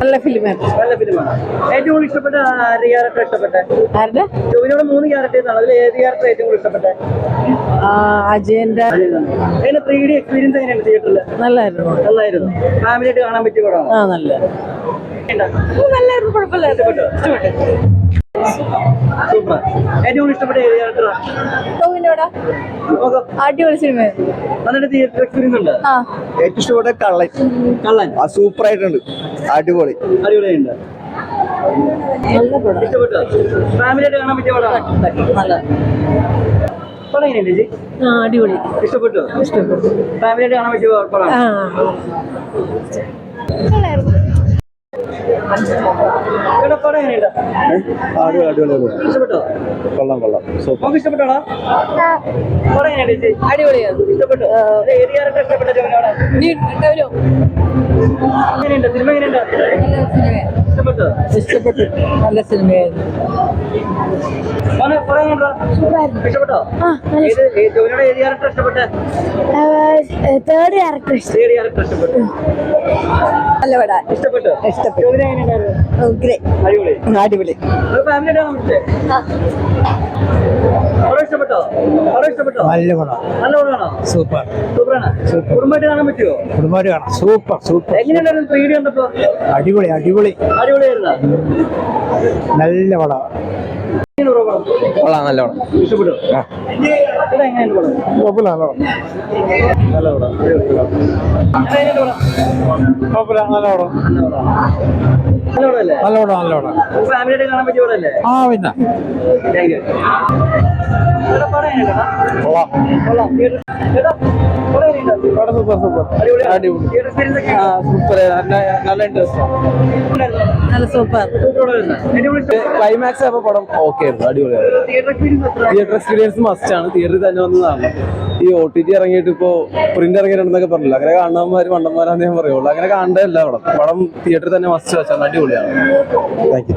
നല്ല ഫിലിമാണ്. ഏറ്റവും കൂടുതൽ ഇഷ്ടപ്പെട്ട ആര് ക്യാരക്ടർ ഇഷ്ടപ്പെട്ടെ? ആരുടെ? ജോലിയോടെ മൂന്ന് ക്യാരക്ടേഴ്സ് ആണ്. അതിൽ ഏത് ക്യാരക്ടർ ഏറ്റവും കൂടുതൽ ഇഷ്ടപ്പെട്ടെ? ആ, അജയന്റെ ത്രീ ഡി എക്സ്പീരിയൻസ് എങ്ങനെയാണ് തിയേറ്ററിൽ നല്ലായിരുന്നു. നല്ലായിരുന്നു. ഫാമിലി ആയിട്ട് കാണാൻ പറ്റിയ പടമാണ്? ആ നല്ല നല്ലായിരുന്നു കുഴപ്പമില്ലായിരുന്നു. സൂപ്പർ ഏറ്റവും കൂടുതൽ ഇഷ്ടപ്പെട്ട ടോവിനോടാ? നോക്കാം അടിപൊളി സിനിമ. നന്നായിട്ട് തിയേറ്റർ എക്സ്പീരിയൻസ് ഉണ്ട്? ആ. ഏറ്റവും ഇഷ്ടപ്പെട്ട കള്ളൻ. കള്ളൻ? ആ സൂപ്പർ ആയിട്ടുണ്ട് അടിപൊളി. അടിപൊളിയുണ്ട്. ഇഷ്ടപ്പെട്ടു? ഫാമിലിയായിട്ട് കാണാൻ പറ്റിയ പടമാണ് നല്ല. പടം എങ്ങനെയുണ്ട് ആ അടിപൊളി. ഇഷ്ടപ്പെട്ടു? ഇഷ്ടപ്പെട്ടു. ഫാമിലി ആയിട്ട് കാണാൻ പറ്റിയ പടമാണ് ഇഷ്ടപ്പെട്ടോ കൊള്ളാം കൊള്ളാം നമുക്ക് ഇഷ്ടപ്പെട്ടോ അടിപൊളിയാണ് ഇഷ്ടപ്പെട്ടു ഇഷ്ടപ്പെട്ട സിനിമ എങ്ങനെയുണ്ട് ഇഷ്ടപ്പെട്ടു. ഇഷ്ടപ്പെട്ടു നല്ല സിനിമയായിരുന്നു. ഇഷ്ടപ്പെട്ടോ? തേർഡ് ക്യാരക്ടർ ഏത് ക്യാരക്ടർ ഇഷ്ടപ്പെട്ടു? നല്ല പടാ ഇഷ്ടപ്പെട്ടു. ഇഷ്ടപ്പെട്ടു? ജോലി അടിപൊളി. അടിപൊളി. ഫാമിലി ഇഷ്ടപ്പെട്ടോ? പടം ഇഷ്ടപ്പെട്ടോ? നല്ല പടം. നല്ല പടമാണോ? സൂപ്പർ. സൂപ്പറാണ്. കുടുംബമായിട്ട് കാണാൻ പറ്റുമോ കുടുംബമായിട്ട് കാണാം. Super super. എങ്ങനെയുണ്ടായിരുന്നു ത്രീ ഡി കണ്ടപ്പോ? അടിപൊളി അടിപൊളി. അടിപൊളിയായിരുന്നോ. നല്ല പടം പടം. കൊള്ളാം നല്ലോണം. കുഴപ്പമില്ല നല്ല നല്ല പടം. എങ്ങനെയുണ്ട് പടം കുഴപ്പമില്ല നല്ല പടം. നല്ല പടമല്ലേ പടം നല്ല പടം. കാണാൻ പറ്റിയ ആ പിന്നെ. Super super. അടിപൊളി. സൂപ്പർ. നല്ല നല്ല ഇൻട്രസ്റ്റ് സൂപ്പർ. ക്ലൈമാക്സ് ആയപ്പോൾ പടം ഓക്കെ ആയിരുന്നു അടിപൊളിയായിരുന്നു. Theatre experience theatre experience must ആണ് തിയേറ്ററിൽ തന്നെ വന്നതാണ് ഈ ഒ ടി ടി ഇറങ്ങിയിട്ട് ഇപ്പോ പ്രിന്റ് ഇറങ്ങിയിട്ടുണ്ടെന്നൊക്കെ പറഞ്ഞില്ല? അങ്ങനെ കാണുന്നവന്മാര് മണ്ടന്മാരാന്ന് ഞാൻ പറയുള്ളൂ. അങ്ങനെ കാണേണ്ടതല്ല പടം. പടം തിയേറ്ററിൽ തന്നെ മസ്റ്റ് വെച്ചാൽ അടിപൊളിയാണ്. Thank you